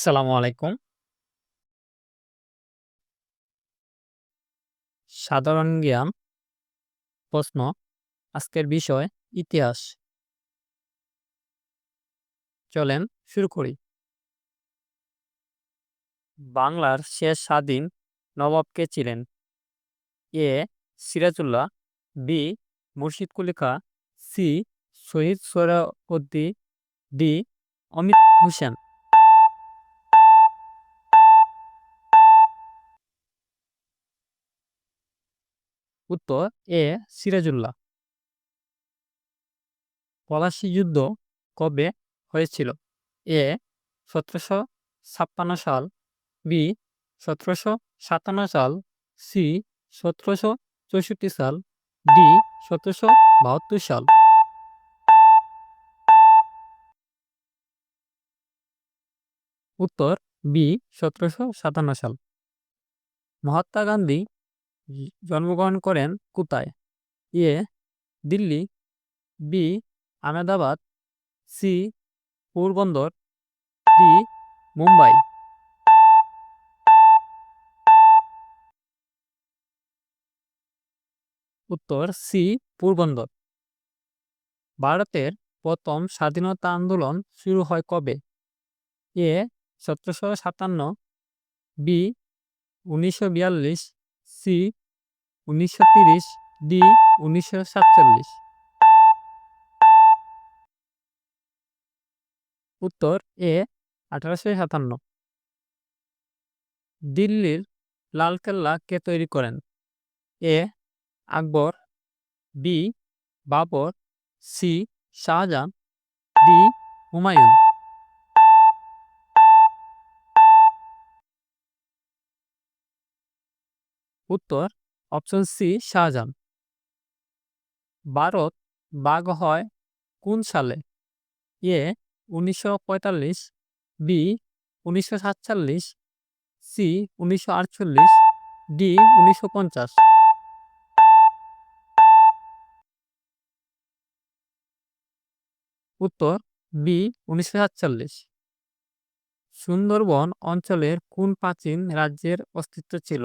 আসসালামু আলাইকুম। সাধারণ জ্ঞান প্রশ্ন, আজকের বিষয় ইতিহাস। চলেন শুরু করি। বাংলার শেষ স্বাধীন নবাব কে ছিলেন? A. Sirajullah, B. Murshid Quli Khan C. Shahid Suhrawardy, D. Amit Hossain উত্তর এ. সিরাজুল্লাহ পলাশী যুদ্ধ কবে হয়েছিল? এ. সতেরোশো ছাপ্পান্ন সাল, বি. সতেরোশো সাতান্ন সাল, সি. সতেরোশো চৌষট্টি সাল, ডি. সতেরোশো বাহাত্তর সাল উত্তর বি. সতেরোশো সাতান্ন সাল মহাত্মা গান্ধী জন্মগ্রহণ করেন কোথায়? A. Delhi, B. Ahmedabad, C. Porbandar, D. Mumbai উত্তর, সি. পোরবন্দর ভারতের প্রথম স্বাধীনতা আন্দোলন শুরু হয় কবে? এ. সতেরোশো সাতান্ন, বি. উনিশশো বিয়াল্লিশ, সি. উনিশশো তিরিশ ডি. উনিশশো সাতচল্লিশ উত্তর এ. আঠারোশো সাতান্ন দিল্লির লালকেল্লা কে তৈরি করেন? A. Akbar, B. Babur, C. Shahjahan, D. Humayun উত্তর অপশন সি, শাহজাহান। ভারত বাঘ হয় কোন সালে? এ, উনিশশো পঁয়তাল্লিশ, বি, উনিশশো সাতচল্লিশ, সি, উনিশশো আটচল্লিশ, ডি, উনিশশো পঞ্চাশ। উত্তর, বি, উনিশশো সাতচল্লিশ। সুন্দরবন অঞ্চলের কোন প্রাচীন রাজ্যের অস্তিত্ব ছিল?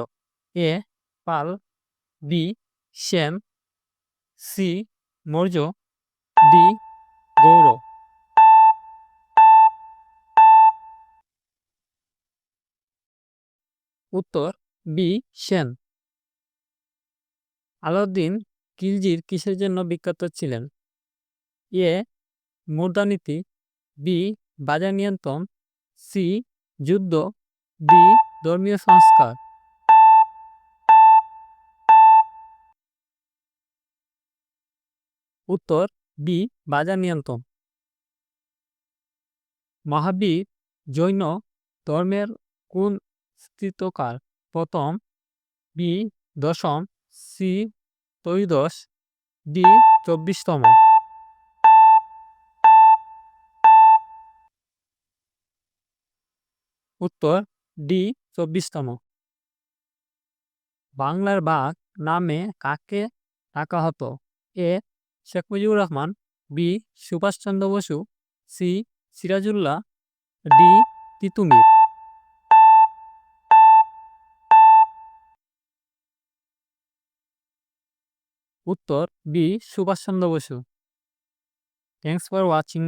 A, Pala B Sena C, Maurya, D, Gaur. উত্তর, বি, সেন। আলাউদ্দিন খিলজির কিসের জন্য বিখ্যাত ছিলেন? এ মুদ্রানীতি বি, বাজার নিয়ন্ত্রণ, সি, যুদ্ধ, ডি, ধর্মীয় সংস্কার। উত্তর বি, বাজার নিয়ন্ত্রণ। মহাবীর জৈন ধর্মের কোন স্থিতকার? প্রথম বি, দশম সি, ত্রয়োদশ ডি, চব্বিশতম। উত্তর ডি, চব্বিশতম। বাংলার বাঘ নামে কাকে ডাকা হতো? A Sheikh Mujibur Rahman, B. Subhash Chandra Bose, C. Sirajullah, D. Titumir. উত্তর, B. Subhash Chandra Bose. Thanks for watching